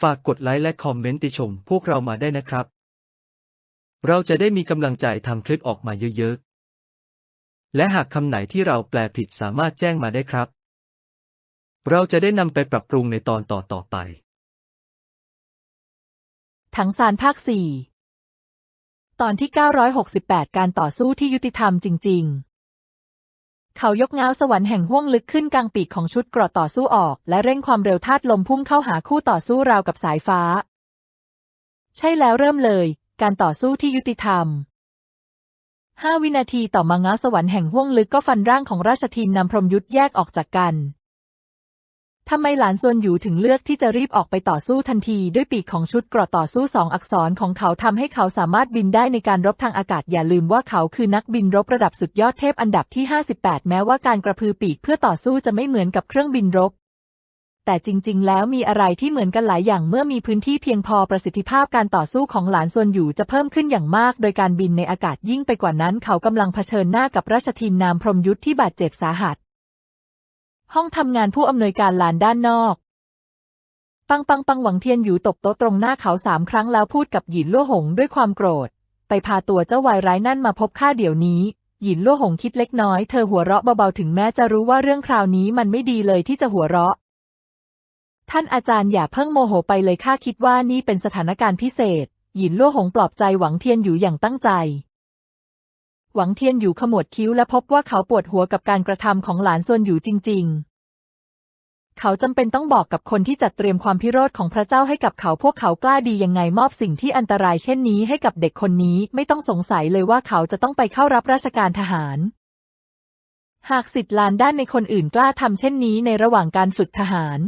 ฝากกดไลค์และคอมเมนต์ติชมพวกเรามาได้นะครับ เราจะได้มีกำลังใจทำคลิปออกมาเยอะๆ และหากคำไหนที่เราแปลผิดสามารถแจ้งมาได้ครับ เราจะได้นำไปปรับปรุงในตอนต่อๆไป ถังซานภาคสี่ตอนที่ 968 การต่อสู้ที่ยุติธรรมจริง ๆ เขายกเงาสวรรค์แห่งห้วงลึกขึ้นกลางปีกของชุดกราะต่อสู้ออก และเร่งความเร็วธาตุลมพุ่งเข้าหาคู่ต่อสู้ราวกับสายฟ้า ใช่แล้วเริ่มเลย การต่อสู้ที่ยุติธรรมห้าวินาทีต่อมาง้าสวรรค์แห่งห้วงลึกก็ฟันร่างของราชทินนำพรหมยุทธแยกออกจากกัน ทำไมหลานซวนอยู่ถึงเลือกที่จะรีบออกไปต่อสู้ทันที ด้วยปีกของชุดกราะต่อสู้สองอักษรของเขาทำให้เขาสามารถบินได้ในการรบทางอากาศอย่าลืมว่าเขาคือนักบินรบระดับสุดยอดเทพอันดับที่ 58 แม้ว่าการกระพือปีกเพื่อต่อสู้จะไม่เหมือนกับเครื่องบินรบ แต่จริง ๆ แล้วมีอะไรที่เหมือนกันหลายอย่างเมื่อมีพื้นที่เพียงพอประสิทธิภาพการต่อสู้ของหลานซวนอยู่จะเพิ่มขึ้นอย่างมาก โดยการบินในอากาศยิ่งไปกว่านั้น เขากำลังเผชิญหน้ากับราชทินนามพรมยุทธที่บาดเจ็บสาหัส ห้องทำงานผู้อำนวยการลานด้านนอก ปังปังปังหวังเทียนอยู่ตบโต๊ะตรงหน้าเขาสามครั้งแล้วพูดกับหยินลั่วหงด้วยความโกรธ ไปพาตัวเจ้าวายร้ายนั่นมาพบข้าเดี๋ยวนี้ หยินลั่วหงคิดเล็กน้อยเธอหัวเราะเบาๆถึงแม้จะรู้ว่าเรื่องคราวนี้มันไม่ดีเลยที่จะหัวเราะ ท่านอาจารย์อย่าเพิ่งโมโหไปเลยข้าคิดว่านี่เป็นสถานการณ์พิเศษ หยินลั่วหงปลอบใจหวังเทียนอยู่อย่างตั้งใจ หวังเทียนอยู่ขมวดคิ้วและพบว่าเขาปวดหัวกับการกระทำของหลานซวนอยู่จริง ๆเขาจำเป็นต้องบอกกับคนที่จัดเตรียมความพิโรธของพระเจ้าให้กับเขาพวกเขากล้าดียังไงมอบสิ่งที่อันตรายเช่นนี้ให้กับเด็กคนนี้ไม่ต้องสงสัยเลยว่าเขาจะต้องไปเข้ารับราชการทหาร หากสิทธิ์ลานด้านในคนอื่นกล้าทำเช่นนี้ในระหว่างการฝึกทหาร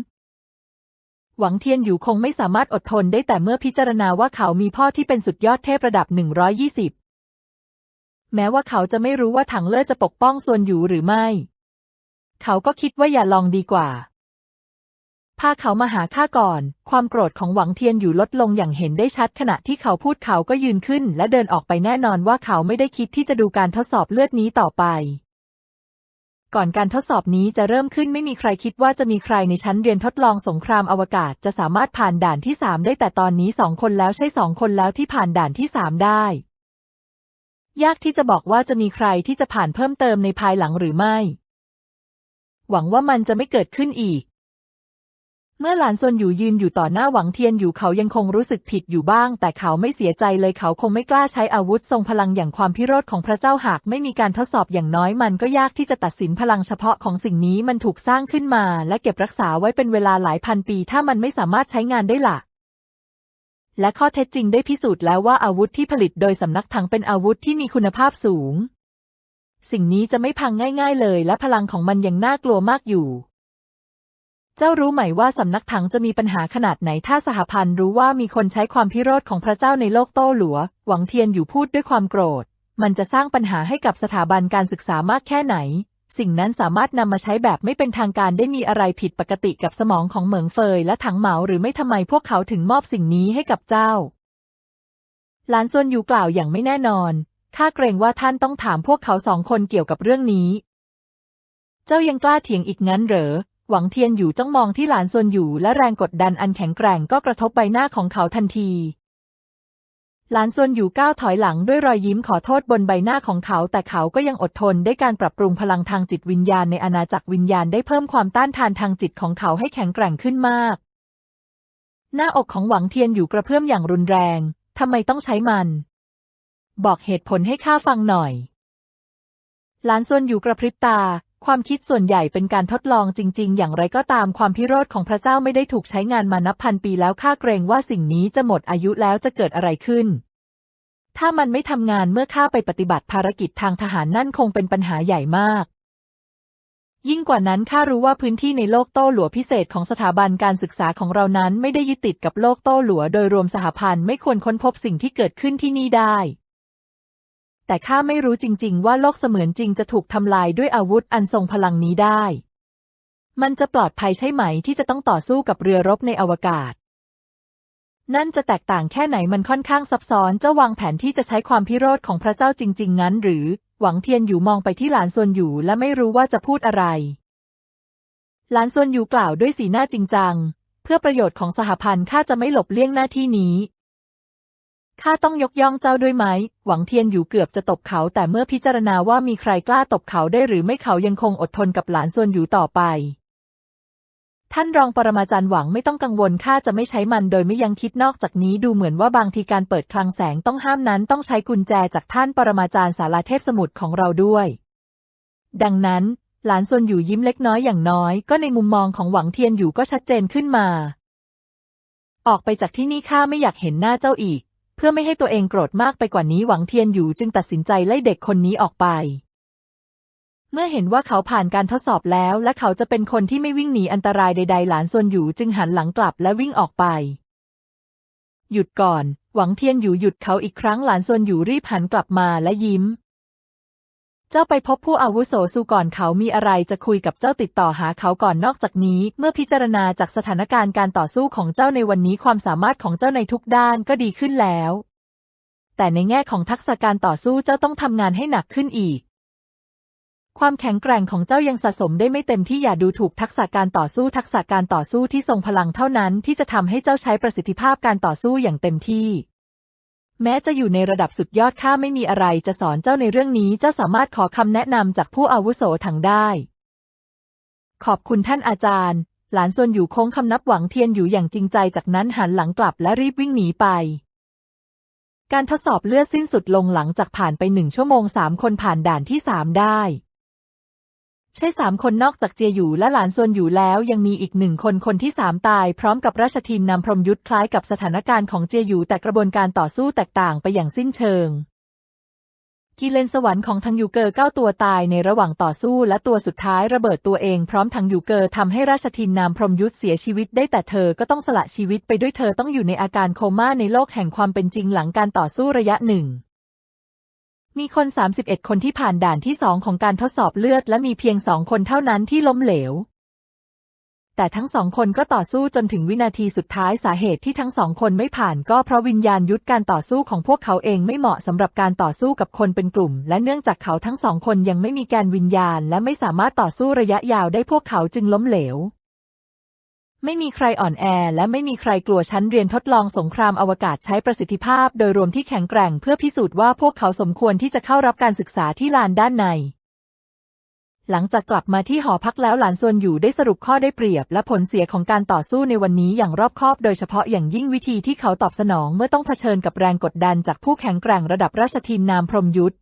หวังเทียนอยู่คงไม่สามารถอดทนได้แต่เมื่อพิจารณาว่าเขามีพ่อที่เป็นสุดยอดเทพระดับ 120 แม้ว่าเขาจะไม่รู้ว่าถังเล่อจะปกป้องส่วนอยู่หรือไม่ เขาก็คิดว่าอย่าลองดีกว่า พาเขามาหาข้าก่อน ความโกรธของหวังเทียนอยู่ลดลงอย่างเห็นได้ชัดขณะที่เขาพูดเขาก็ยืนขึ้น และเดินออกไปแน่นอนว่าเขาไม่ได้คิดที่จะดูการทดสอบเลือดนี้ต่อไปก่อนการทดสอบนี้จะเริ่มขึ้นไม่มีใครคิดว่าจะมีใครในชั้นเรียนทดลองสงครามอวกาศจะสามารถผ่านด่านที่สามได้แต่ตอนนี้สองคนแล้วใช่สองคนแล้วที่ผ่านด่านที่สามได้ ยากที่จะบอกว่าจะมีใครที่จะผ่านเพิ่มเติมในภายหลังหรือไม่ หวังว่ามันจะไม่เกิดขึ้นอีก เมื่อหลานซนอยู่ยืนอยู่ต่อหน้าหวังเทียนอยู่เขายังคงรู้สึกผิดอยู่บ้าง แต่เขาไม่เสียใจเลยเขาคงไม่กล้าใช้อาวุธทรงพลังอย่างความพิโรธของพระเจ้าหากไม่มีการทดสอบอย่างน้อยมันก็ยากที่จะตัดสินพลังเฉพาะของสิ่งนี้มันถูกสร้างขึ้นมา และเก็บรักษาไว้เป็นเวลาหลายพันปี ถ้ามันไม่สามารถใช้งานได้ล่ะ และข้อเท็จจริงได้พิสูจน์แล้วว่าอาวุธที่ผลิตโดยสำนักถังเป็นอาวุธที่มีคุณภาพสูง สิ่งนี้จะไม่พังง่าย ๆ เลย และพลังของมันยังน่ากลัวมากอยู่ เจ้ารู้ไหมว่าสำนักถังจะมีปัญหาขนาดไหนถ้าสหพันธ์รู้ว่ามีคนใช้ความพิโรธของพระเจ้าในโลกโต้หลัว หวังเทียนอยู่พูดด้วยความโกรธ มันจะสร้างปัญหาให้กับสถาบันการศึกษามากแค่ไหน สิ่งนั้นสามารถนำมาใช้แบบไม่เป็นทางการได้มีอะไรผิดปกติกับสมองของเหมิงเฟยและถังเหมาหรือไม่ทำไมพวกเขาถึงมอบสิ่งนี้ให้กับเจ้า หลานซวนอยู่กล่าวอย่างไม่แน่นอน ข้าเกรงว่าท่านต้องถามพวกเขาสองคนเกี่ยวกับเรื่องนี้ เจ้ายังกล้าเถียงอีกงั้นเหรอ หวังเทียนอยู่จ้องมองที่หลานซวนอยู่และแรงกดดันอันแข็งแกร่งก็กระทบใบหน้าของเขาทันที หลานซวนอยู่ก้าวถอยหลังด้วยรอยยิ้มขอโทษบนใบหน้าของเขา แต่เขาก็ยังอดทนได้การปรับปรุงพลังทางจิตวิญญาณในอาณาจักรวิญญาณได้เพิ่มความต้านทานทางจิตของเขาให้แข็งแกร่งขึ้นมาก หน้าอกของหวังเทียนอยู่กระเพื่อมอย่างรุนแรง ทำไมต้องใช้มัน บอกเหตุผลให้ข้าฟังหน่อย หลานซวนอยู่กระพริบตา ความคิดส่วนใหญ่เป็นการทดลองจริง ๆ อย่างไรก็ตามความพิโรธของพระเจ้าไม่ได้ถูกใช้งานมานับพันปีแล้วข้าเกรงว่าสิ่งนี้จะหมดอายุแล้วจะเกิดอะไรขึ้น ถ้ามันไม่ทำงานเมื่อข้าไปปฏิบัติภารกิจทางทหารนั่นคงเป็นปัญหาใหญ่มาก ยิ่งกว่านั้นข้ารู้ว่าพื้นที่ในโลกโต้หลัวพิเศษของสถาบันการศึกษาของเรานั้นไม่ได้ยึดติดกับโลกโต้หลัวโดยรวมสหพันธ์ไม่ควรค้นพบสิ่งที่เกิดขึ้นที่นี่ได้ แต่ข้าไม่รู้จริง ๆ ว่าโลกเสมือนจริงจะถูกทำลายด้วยอาวุธอันทรงพลังนี้ได้ มันจะปลอดภัยใช่ไหมที่จะต้องต่อสู้กับเรือรบในอวกาศ นั่นจะแตกต่างแค่ไหนมันค่อนข้างซับซ้อนเจ้าวางแผนที่จะใช้ความพิโรธของพระเจ้าจริง ๆ งั้น หรือ หวังเทียนอยู่มองไปที่หลานซวนอยู่และไม่รู้ว่าจะพูดอะไร หลานซวนอยู่กล่าวด้วยสีหน้าจริงจังเพื่อประโยชน์ของสหพันธ์ข้าจะไม่หลบเลี่ยงหน้าที่นี้ ข้าต้องยกย่องเจ้าด้วยไหม หวังเทียนอยู่เกือบจะตบเขา แต่เมื่อพิจารณาว่ามีใครกล้าตบเขาได้หรือไม่เขายังคงอดทนกับหลานส่วนอยู่ต่อไป ท่านรองปรมาจารย์หวังไม่ต้องกังวลข้าจะไม่ใช้มันโดยไม่ยังคิดนอกจากนี้ดูเหมือนว่าบางทีการเปิดคลังแสงต้องห้ามนั้นต้องใช้กุญแจจากท่านปรมาจารย์สาราเทพสมุทรของเราด้วย ดังนั้น หลานส่วนอยู่ยิ้มเล็กน้อยอย่างน้อย ก็ในมุมมองของหวังเทียนอยู่ก็ชัดเจนขึ้นมา ออกไปจากที่นี่ข้าไม่อยากเห็นหน้าเจ้าอีก เพื่อไม่ให้ตัวเองโกรธมากไปกว่านี้หวังเทียนอยู่จึงตัดสินใจไล่เด็กคนนี้ออกไป เมื่อเห็นว่าเขาผ่านการทดสอบแล้ว และเขาจะเป็นคนที่ไม่วิ่งหนีอันตรายใด ๆ หลานส่วนอยู่จึงหันหลังกลับและวิ่งออกไป หยุดก่อน หวังเทียนอยู่หยุดเขาอีกครั้งหลานส่วนอยู่รีบหันกลับมาและยิ้ม เจ้าไปพบผู้อาวุโสสูก่อนเขามีอะไรจะคุยกับเจ้าติดต่อหาเขาก่อนนอกจากนี้ เมื่อพิจารณาจากสถานการณ์การต่อสู้ของเจ้าในวันนี้ความสามารถของเจ้าในทุกด้านก็ดีขึ้นแล้ว แต่ในแง่ของทักษะการต่อสู้เจ้าต้องทำงานให้หนักขึ้นอีกความแข็งแกร่งของเจ้ายังสะสมได้ไม่เต็มที่อย่าดูถูกทักษะการต่อสู้ทักษะการต่อสู้ที่ทรงพลังเท่านั้นที่จะทำให้เจ้าใช้ประสิทธิภาพการต่อสู้อย่างเต็มที่ แม้จะอยู่ในระดับสุดยอดข้าไม่มีอะไรจะสอนเจ้าในเรื่องนี้ เจ้าสามารถขอคำแนะนำจากผู้อาวุโสถังได้ ขอบคุณท่านอาจารย์ หลานส่วนอยู่โค้งคำนับหวังเทียนอยู่อย่างจริงใจจากนั้นหันหลังกลับและรีบวิ่งหนีไป การทดสอบเลือดสิ้นสุดลงหลังจากผ่านไปหนึ่งชั่วโมงสามคนผ่านด่านที่สามได้ ใช่สามคนนอกจากเจียอยู่และหลานซวนอยู่แล้วยังมีอีกหนึ่งคนคนที่สามตายพร้อมกับราชทินนำพรมยุทธคล้ายกับสถานการณ์ของเจียอยู่แต่กระบวนการต่อสู้แตกต่างไปอย่างสิ้นเชิง กิเลนสวรรค์ของทังยูเกอร์เก้าตัวตายในระหว่างต่อสู้และตัวสุดท้ายระเบิดตัวเองพร้อมทังยูเกอร์ทำให้ราชทินนามพรมยุทธเสียชีวิตได้แต่เธอก็ต้องสละชีวิตไปด้วยเธอต้องอยู่ในอาการโคม่าในโลกแห่งความเป็นจริงหลังการต่อสู้ระยะหนึ่ง มีคน 31 คนที่ผ่านด่านที่สองของการทดสอบเลือด และมีเพียงสองคนเท่านั้นที่ล้มเหลว แต่ทั้งสองคนก็ต่อสู้จนถึงวินาทีสุดท้ายสาเหตุที่ทั้งสองคนไม่ผ่านก็เพราะวิญญาณยุทธการต่อสู้ของพวกเขาเองไม่เหมาะสำหรับการต่อสู้กับคนเป็นกลุ่ม และเนื่องจากเขาทั้งสองคนยังไม่มีแกนวิญญาณ และไม่สามารถต่อสู้ระยะยาวได้พวกเขาจึงล้มเหลว ไม่มีใครอ่อนแอและไม่มีใครกลัวชั้นเรียนทดลองสงครามอวกาศใช้ประสิทธิภาพโดยรวมที่แข็งแกร่งเพื่อพิสูจน์ว่าพวกเขาสมควรที่จะเข้ารับการศึกษาที่ลานด้านใน หลังจากกลับมาที่หอพักแล้วหลานซวนอยู่ได้สรุปข้อได้เปรียบ และผลเสียของการต่อสู้ในวันนี้อย่างรอบคอบ โดยเฉพาะอย่างยิ่งวิธีที่เขาตอบสนองเมื่อต้องเผชิญกับแรงกดดันจากผู้แข็งแกร่งระดับราชทินนามพรหมยุทธ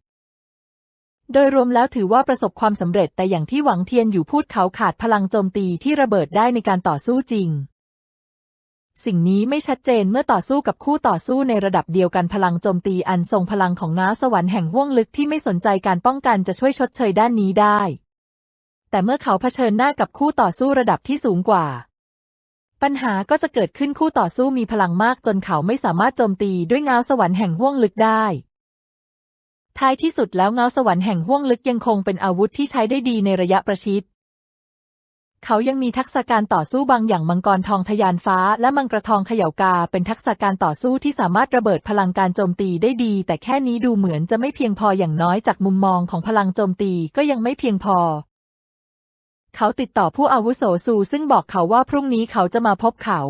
โดยรวมแล้วถือว่าประสบความสำเร็จแต่อย่างที่หวังเทียนอยู่พูดเขาขาดพลังโจมตีที่ระเบิดได้ในการต่อสู้จริง สิ่งนี้ไม่ชัดเจนเมื่อต่อสู้กับคู่ต่อสู้ในระดับเดียวกันพลังโจมตีอันทรงพลังของง้าสวรรค์แห่งห้วงลึกที่ไม่สนใจการป้องกันจะช่วยชดเชยด้านนี้ได้ แต่เมื่อเขาเผชิญหน้ากับคู่ต่อสู้ระดับที่สูงกว่า ปัญหาก็จะเกิดขึ้นคู่ต่อสู้มีพลังมากจนเขาไม่สามารถโจมตีด้วยง้าสวรรค์แห่งห้วงลึกได้ ท้ายที่สุดแล้วเงาสวรรค์แห่งห้วงลึกยังคงเป็นอาวุธที่ใช้ได้ดีในระยะประชิด เขายังมีทักษะการต่อสู้บางอย่างมังกรทองทะยานฟ้า และมังกรทองเขย่ากา เป็นทักษะการต่อสู้ที่สามารถระเบิดพลังการโจมตีได้ดี แต่แค่นี้ดูเหมือนจะไม่เพียงพออย่างน้อยจากมุมมองของพลังโจมตีก็ยังไม่เพียงพอ เขาติดต่อผู้อาวุโสซูซึ่งบอกเขาว่าพรุ่งนี้เขาจะมาพบเขา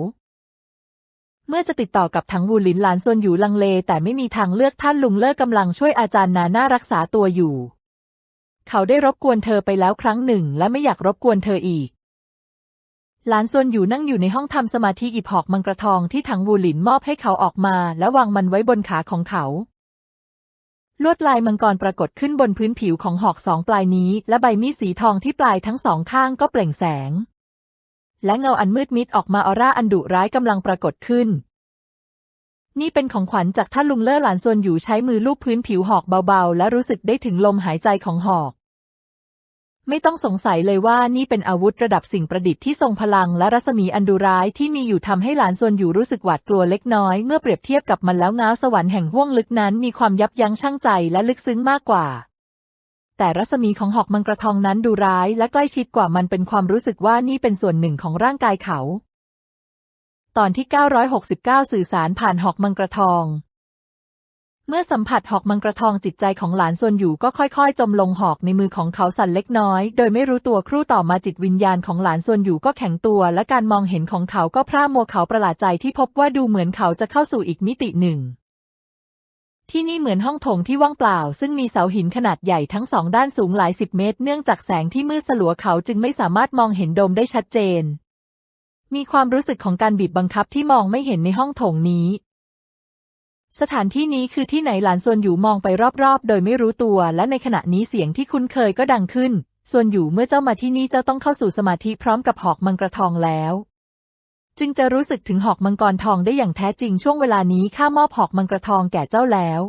เมื่อจะติดต่อกับถังวูหลินหลานซวนอยู่ลังเล แต่ไม่มีทางเลือกท่านลุงเลิกกำลังช่วยอาจารย์นาน่ารักษาตัวอยู่ เขาได้รบกวนเธอไปแล้วครั้งหนึ่ง และไม่อยากรบกวนเธออีกหลานซวนอยู่นั่งอยู่ในห้องทำสมาธิหยิบหอกมังกรทองที่ถังวูหลินมอบให้เขาออกมา และวางมันไว้บนขาของเขา ลวดลายมังกรปรากฏขึ้นบนพื้นผิวของหอกสองปลายนี้ และใบมีดสีทองที่ปลายทั้งสองข้างก็เปล่งแสง และเงาอันมืดมิดออกมาออร่าอันดุร้ายกำลังปรากฏขึ้น นี่เป็นของขวัญจากท่านลุงเล่อหลานซวนอยู่ใช้มือลูบพื้นผิวหอกเบาๆ และรู้สึกได้ถึงลมหายใจของหอก ไม่ต้องสงสัยเลยว่านี่เป็นอาวุธระดับสิ่งประดิษฐ์ที่ทรงพลังและรัศมีอันดุร้ายที่มีอยู่ทำให้หลานซวนอยู่รู้สึกหวาดกลัวเล็กน้อยเมื่อเปรียบเทียบกับมันแล้วง้าวสวรรค์แห่งห้วงลึกนั้นมีความยับยั้งชั่งใจและลึกซึ้งมากกว่า แต่รัศมีของหอกมังกรทองนั้นดูร้ายและใกล้ชิดกว่ามันเป็นความรู้สึกว่านี่เป็นส่วนหนึ่งของร่างกายเขา ตอนที่ 969 สื่อสารผ่านหอกมังกรทอง เมื่อสัมผัสหอกมังกรทองจิตใจของหลานส่วนอยู่ก็ค่อยๆ จมลงหอกในมือของเขาสั่นเล็กน้อย โดยไม่รู้ตัวครู่ต่อมาจิตวิญญาณของหลานส่วนอยู่ก็แข็งตัว และการมองเห็นของเขาก็พร่ามัวเขาประหลาดใจที่พบว่าดูเหมือนเขาจะเข้าสู่อีกมิติหนึ่ง ที่นี่เหมือนห้องโถงที่ว่างเปล่า ซึ่งมีเสาหินขนาดใหญ่ทั้งสองด้านสูงหลายสิบเมตร เนื่องจากแสงที่มืดสลัวเขาจึงไม่สามารถมองเห็นโดมได้ชัดเจน มีความรู้สึกของการบีบบังคับที่มองไม่เห็นในห้องโถงนี้ สถานที่นี้คือที่ไหนหลานส่วนอยู่มองไปรอบๆ โดยไม่รู้ตัว และในขณะนี้เสียงที่คุ้นเคยก็ดังขึ้น ส่วนอยู่เมื่อเจ้ามาที่นี่เจ้าต้องเข้าสู่สมาธิพร้อมกับหอกมังกรทองแล้ว จึงจะรู้สึกถึงหอกมังกรทองได้อย่างแท้จริงช่วงเวลานี้ข้ามอบหอกมังกรทองแก่เจ้าแล้ว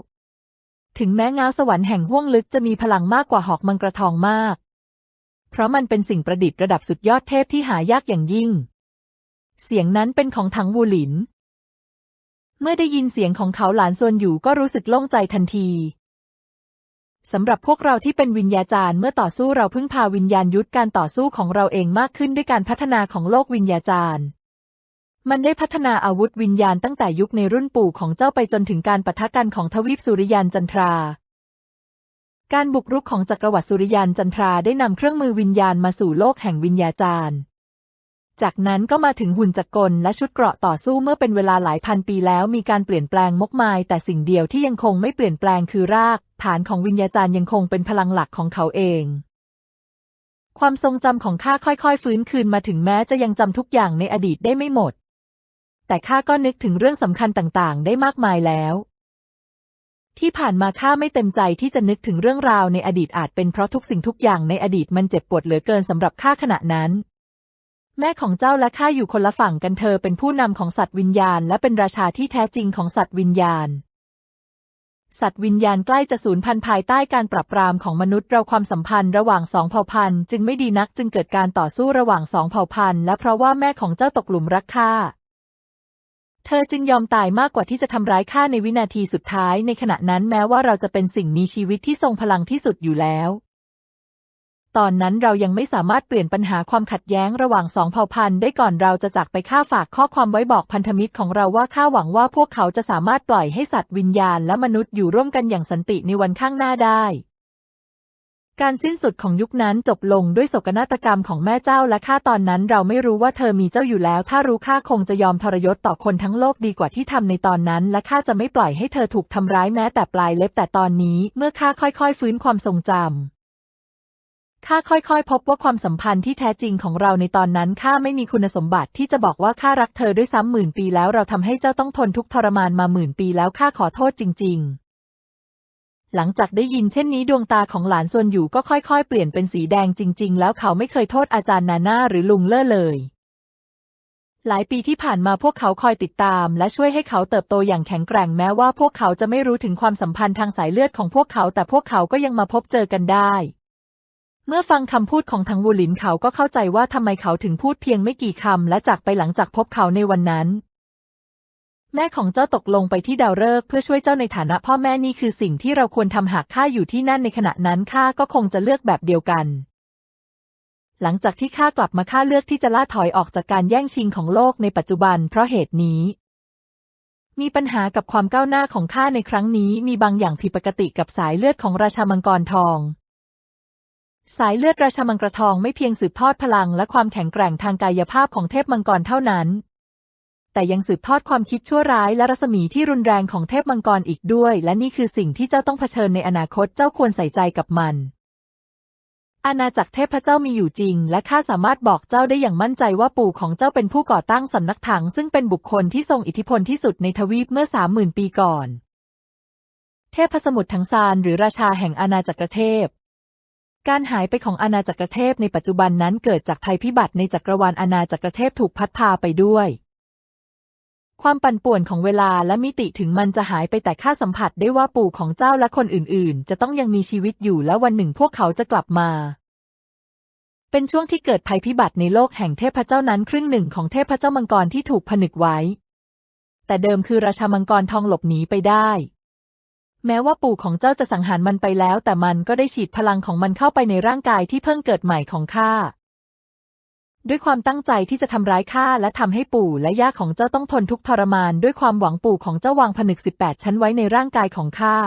ถึงแม้เงาสวรรค์แห่งห้วงลึกจะมีพลังมากกว่าหอกมังกรทองมาก เพราะมันเป็นสิ่งประดิษฐ์ระดับสุดยอดเทพที่หายากอย่างยิ่ง เสียงนั้นเป็นของถังวูหลิน เมื่อได้ยินเสียงของเขาหลานซวนอยู่ก็รู้สึกโล่งใจทันทีสำหรับพวกเราที่เป็นวิญญาจารย์เมื่อต่อสู้เราพึ่งพาวิญญาณยุทธการต่อสู้ของเราเองมากขึ้นด้วยการพัฒนาของโลกวิญญาจารย์ มันได้พัฒนาอาวุธวิญญาณตั้งแต่ยุคในรุ่นปู่ของเจ้าไปจนถึงการปะทะกันของทวีปสุริยันจันทรา การบุกรุกของจักรวรรดิสุริยันจันทราได้นำเครื่องมือวิญญาณมาสู่โลกแห่งวิญญาจารย์ จากนั้นก็มาถึงหุ่นจักรกลและชุดเกราะต่อสู้เมื่อเป็นเวลาหลายพันปีแล้วมีการเปลี่ยนแปลงมกมาย แต่สิ่งเดียวที่ยังคงไม่เปลี่ยนแปลงคือราก ฐานของวิญญาจารย์ยังคงเป็นพลังหลักของเขาเองความทรงจำของข้าค่อยๆ ฟื้นคืนมาถึงแม้จะยังจำทุกอย่างในอดีตได้ไม่หมด แต่ข้าก็นึกถึงเรื่องสำคัญต่างๆ ได้มากมายแล้ว ที่ผ่านมาข้าไม่เต็มใจที่จะนึกถึงเรื่องราวในอดีตอาจเป็นเพราะทุกสิ่งทุกอย่างในอดีตมันเจ็บปวดเหลือเกินสำหรับข้าขณะนั้น แม่ของเจ้าและข้าอยู่คนละฝั่งกันเธอเป็นผู้นำของสัตว์วิญญาณ และเป็นราชาที่แท้จริงของสัตว์วิญญาณสัตว์วิญญาณใกล้จะสูญพันธุ์ภายใต้การปรับปรามของมนุษย์เราความสัมพันธ์ระหว่างสองเผ่าพันธุ์จึงไม่ดีนักจึงเกิดการต่อสู้ระหว่างสองเผ่าพันธุ์และเพราะว่าแม่ของเจ้าตกหลุมรักข้า เธอจึงยอมตายมากกว่าที่จะทำร้ายข้าในวินาทีสุดท้ายในขณะนั้นแม้ว่าเราจะเป็นสิ่งมีชีวิตที่ทรงพลังที่สุดอยู่แล้ว ตอนนั้นเรายังไม่สามารถเปลี่ยนปัญหาความขัดแย้งระหว่างสองเผ่าพันธุ์ได้ก่อนเราจะจากไปข้าฝากข้อความไว้บอกพันธมิตรของเราว่าข้าหวังว่าพวกเขาจะสามารถปล่อยให้สัตว์วิญญาณและมนุษย์อยู่ร่วมกันอย่างสันติในวันข้างหน้าได้ การสิ้นสุดของยุคนั้นจบลงด้วยโศกนาฏกรรมของแม่เจ้าและข้าตอนนั้นเราไม่รู้ว่าเธอมีเจ้าอยู่แล้ว ถ้ารู้ข้าคงจะยอมทรยศต่อคนทั้งโลกดีกว่าที่ทำในตอนนั้น และข้าจะไม่ปล่อยให้เธอถูกทำร้ายแม้แต่ปลายเล็บแต่ตอนนี้ เมื่อข้าค่อยๆ ฟื้นความทรงจำข้าค่อยๆ พบว่าความสัมพันธ์ที่แท้จริงของเราในตอนนั้นข้าไม่มีคุณสมบัติที่จะบอกว่าข้ารักเธอด้วยซ้ำหมื่นปีแล้วเราทำให้เจ้าต้องทนทุกทรมานมาหมื่นปีแล้วข้าขอโทษจริง ๆ หลังจากได้ยินเช่นนี้ดวงตาของหลานส่วนอยู่ก็ค่อยๆ เปลี่ยนเป็นสีแดงจริง ๆ แล้วเขาไม่เคยโทษอาจารย์นาน่าหรือลุงเล่อเลย หลายปีที่ผ่านมาพวกเขาคอยติดตาม และช่วยให้เขาเติบโตอย่างแข็งแกร่งแม้ว่าพวกเขาจะไม่รู้ถึงความสัมพันธ์ทางสายเลือดของพวกเขา แต่พวกเขาก็ยังมาพบเจอกันได้ เมื่อฟังคำพูดของทังวูหลินเขาก็เข้าใจว่าทำไมเขาถึงพูดเพียงไม่กี่คำและจากไปหลังจากพบเขาในวันนั้น แม่ของเจ้าตกลงไปที่ดาวฤกษ์เพื่อช่วยเจ้าในฐานะพ่อแม่นี่คือสิ่งที่เราควรทำหากข้าอยู่ที่นั่นในขณะนั้นข้าก็คงจะเลือกแบบเดียวกัน หลังจากที่ข้ากลับมาข้าเลือกที่จะล่าถอยออกจากการแย่งชิงของโลกในปัจจุบันเพราะเหตุนี้ มีปัญหากับความก้าวหน้าของข้าในครั้งนี้ มีบางอย่างผิดปกติกับสายเลือดของราชามังกรทองสายเลือดราชามังกรทองไม่เพียงสืบทอดพลังและความแข็งแกร่งทางกายภาพของเทพมังกรเท่านั้น แต่ยังสืบทอดความคิดชั่วร้ายและรัศมีที่รุนแรงของเทพมังกรอีกด้วย และนี่คือสิ่งที่เจ้าต้องเผชิญในอนาคตเจ้าควรใส่ใจกับมันอาณาจักรเทพเจ้ามีอยู่จริง และข้าสามารถบอกเจ้าได้อย่างมั่นใจว่าปู่ของเจ้าเป็นผู้ก่อตั้งสำนักถัง ซึ่งเป็นบุคคลที่ทรงอิทธิพลที่สุดในทวีปเมื่อสามหมื่นปีก่อน เทพสมุทรทั้งซานหรือราชาแห่งอาณาจักรเทพ การหายไปของอาณาจักรเทพในปัจจุบันนั้นเกิดจากภัยพิบัติในจักรวาลอาณาจักรเทพถูกพัดพาไปด้วย ความปั่นป่วนของเวลาและมิติถึงมันจะหายไปแต่ข้าสัมผัสได้ว่าปู่ของเจ้าและคนอื่นๆ จะต้องยังมีชีวิตอยู่และวันหนึ่งพวกเขาจะกลับมา เป็นช่วงที่เกิดภัยพิบัติในโลกแห่งเทพเจ้านั้นครึ่งหนึ่งของเทพเจ้ามังกรที่ถูกผนึกไว้ แต่เดิมคือราชามังกรทองหลบหนีไปได้ แม้ว่าปู่ของเจ้าจะสังหารมันไปแล้ว แต่มันก็ได้ฉีดพลังของมันเข้าไปในร่างกายที่เพิ่งเกิดใหม่ของข้า ด้วยความตั้งใจที่จะทำร้ายข้าและทำให้ปู่และย่าของเจ้าต้องทนทุกทรมาน ด้วยความหวังปู่ของเจ้าวางผนึก 18 ชั้นไว้ในร่างกายของข้า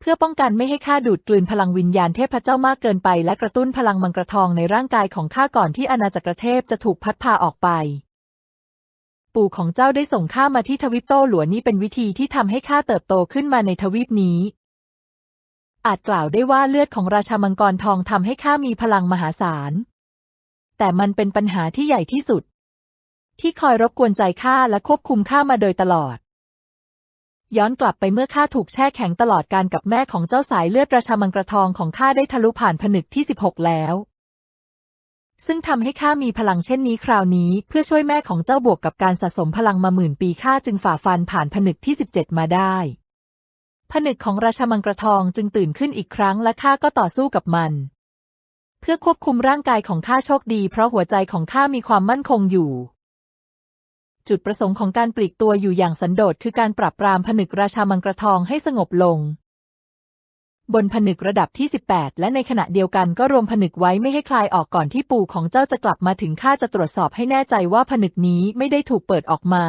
เพื่อป้องกันไม่ให้ข้าดูดกลืนพลังวิญญาณเทพเจ้ามากเกินไป และกระตุ้นพลังมังกรทองในร่างกายของข้าก่อนที่อาณาจักรเทพจะถูกพัดพาออกไป ปู่ของเจ้าได้ส่งข้ามาที่ทวิปโตหลวนี่เป็นวิธีที่ทำให้ข้าเติบโตขึ้นมาในทวีปนี้อาจกล่าวได้ว่าเลือดของราชามังกรทองทำให้ข้ามีพลังมหาศาล แต่มันเป็นปัญหาที่ใหญ่ที่สุด ที่คอยรบกวนใจข้าและควบคุมข้ามาโดยตลอด ย้อนกลับไปเมื่อข้าถูกแช่แข็งตลอดการกับแม่ของเจ้าสายเลือดราชามังกรทองของข้าได้ทะลุผ่านผนึกที่16แล้ว ซึ่งทำให้ข้ามีพลังเช่นนี้คราวนี้ เพื่อช่วยแม่ของเจ้าบวกกับการสะสมพลังมาหมื่นปีข้าจึงฝ่าฟันผ่านผนึกที่17มาได้ผนึกของราชามังกรทองจึงตื่นขึ้นอีกครั้งและข้าก็ต่อสู้กับมัน พื่อควบคุมร่างกายของข้าโชคดี เพราะหัวใจของข้ามีความมั่นคงอยู่ จุดประสงค์ของการปลีกตัวอยู่อย่างสันโดษคือการปรับปรามผนึกราชามังกรทองให้สงบลง บนผนึกระดับที่ 18 และในขณะเดียวกันก็รวมผนึกไว้ไม่ให้คลายออกก่อนที่ปู่ของเจ้าจะกลับมาถึงข้าจะตรวจสอบให้แน่ใจว่าผนึกนี้ไม่ได้ถูกเปิดออกมา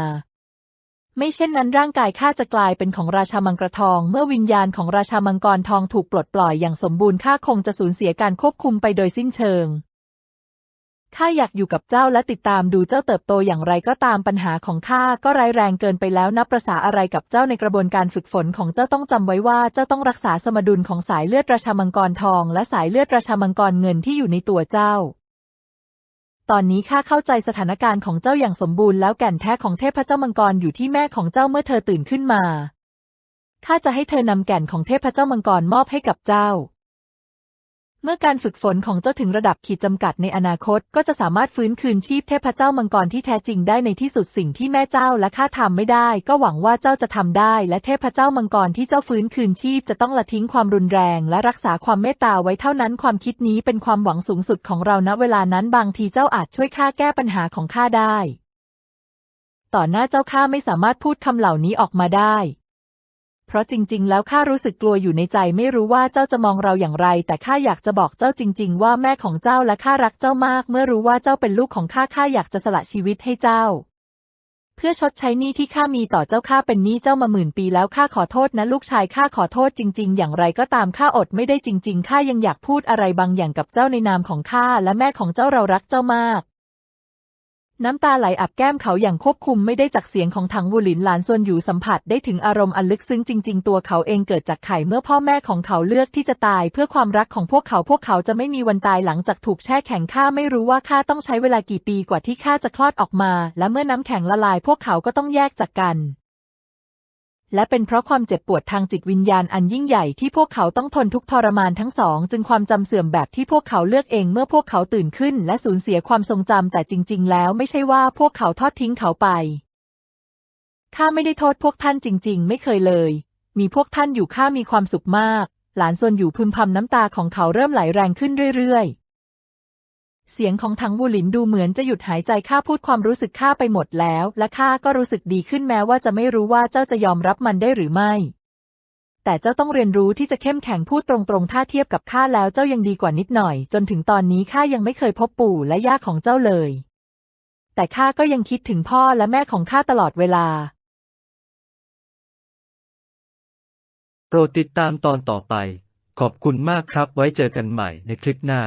ไม่เช่นนั้นร่างกายข้าจะกลายเป็นของราชามังกรทอง เมื่อวิญญาณของราชามังกรทองถูกปลดปล่อยอย่างสมบูรณ์ข้าคงจะสูญเสียการควบคุมไปโดยสิ้นเชิงข้าอยากอยู่กับเจ้าและติดตามดูเจ้าเติบโตอย่างไรก็ตามปัญหาของข้าก็ร้ายแรงเกินไปแล้วนับประษาอะไรกับเจ้าในกระบวนการฝึกฝนของเจ้าต้องจำไว้ว่าเจ้าต้องรักษาสมดุลของสายเลือดราชามังกรทอง และสายเลือดราชามังกรเงินที่อยู่ในตัวเจ้า ตอนนี้ข้าเข้าใจสถานการณ์ของเจ้าอย่างสมบูรณ์แล้วแก่นแท้ของเทพเจ้ามังกรอยู่ที่แม่ของเจ้าเมื่อเธอตื่นขึ้นมา ข้าจะให้เธอนำแก่นของเทพเจ้ามังกรมอบให้กับเจ้า เมื่อการฝึกฝนของเจ้าถึงระดับขีดจำกัดในอนาคต ก็จะสามารถฟื้นคืนชีพเทพเจ้ามังกรที่แท้จริงได้ในที่สุดสิ่งที่แม่เจ้าและข้าทำไม่ได้ ก็หวังว่าเจ้าจะทำได้ และเทพเจ้ามังกรที่เจ้าฟื้นคืนชีพจะต้องละทิ้งความรุนแรง และรักษาความเมตตาไว้เท่านั้น ความคิดนี้เป็นความหวังสูงสุดของเราณเวลานั้นบางทีเจ้าอาจช่วยข้าแก้ปัญหาของข้าได้ ต่อหน้าเจ้าข้าไม่สามารถพูดคำเหล่านี้ออกมาได้ เพราะจริง ๆ แล้วข้ารู้สึกกลัวอยู่ในใจไม่รู้ว่าเจ้าจะมองเราอย่างไร แต่ข้าอยากจะบอกเจ้าจริง ๆ ว่าแม่ของเจ้าและข้ารักเจ้ามาก เมื่อรู้ว่าเจ้าเป็นลูกของข้าข้าอยากจะสละชีวิตให้เจ้า เพื่อชดใช้หนี้ที่ข้ามีต่อเจ้าข้าเป็นหนี้เจ้ามาหมื่นปีแล้วข้าขอโทษนะลูกชายข้าขอโทษจริง ๆ อย่างไรก็ตามข้าอดไม่ได้จริง ๆข้ายังอยากพูดอะไรบางอย่างกับเจ้าในนามของข้าและแม่ของเจ้าเรารักเจ้ามาก น้ำตาไหลอับแก้มเขาอย่างควบคุมไม่ได้จากเสียงของถังวูหลินหลานส่วนอยู่สัมผัสได้ถึงอารมณ์อันลึกซึ้งจริง ๆ ตัวเขาเองเกิดจากไข่เมื่อพ่อแม่ของเขาเลือกที่จะตายเพื่อความรักของพวกเขาพวกเขาจะไม่มีวันตายหลังจากถูกแช่แข็งข้าไม่รู้ว่าข้าต้องใช้เวลากี่ปีกว่าที่ข้าจะคลอดออกมา และเมื่อน้ำแข็งละลายพวกเขาก็ต้องแยกจากกัน และเป็นเพราะความเจ็บปวดทางจิตวิญญาณอันยิ่งใหญ่ที่พวกเขาต้องทนทุกทรมานทั้งสอง จึงความจำเสื่อมแบบที่พวกเขาเลือกเองเมื่อพวกเขาตื่นขึ้น และสูญเสียความทรงจำแต่จริง ๆ แล้วไม่ใช่ว่าพวกเขาทอดทิ้งเขาไปข้าไม่ได้โทษพวกท่านจริง ๆ ไม่เคยเลย มีพวกท่านอยู่ข้ามีความสุขมาก หลานซนอยู่พึมพำน้ำตาของเขาเริ่มไหลแรงขึ้นเรื่อยๆ เสียงของถังบูหลินดูเหมือนจะหยุดหายใจข้าพูดความรู้สึกข้าไปหมดแล้ว และข้าก็รู้สึกดีขึ้นแม้ว่าจะไม่รู้ว่าเจ้าจะยอมรับมันได้หรือไม่ แต่เจ้าต้องเรียนรู้ที่จะเข้มแข็งพูดตรงๆ ถ้าเทียบกับข้าแล้วเจ้ายังดีกว่านิดหน่อย จนถึงตอนนี้ข้ายังไม่เคยพบปู่และย่าของเจ้าเลย แต่ข้าก็ยังคิดถึงพ่อและแม่ของข้าตลอดเวลา โปรดติดตามตอนต่อไป ขอบคุณมากครับไว้เจอกันใหม่ในคลิปหน้า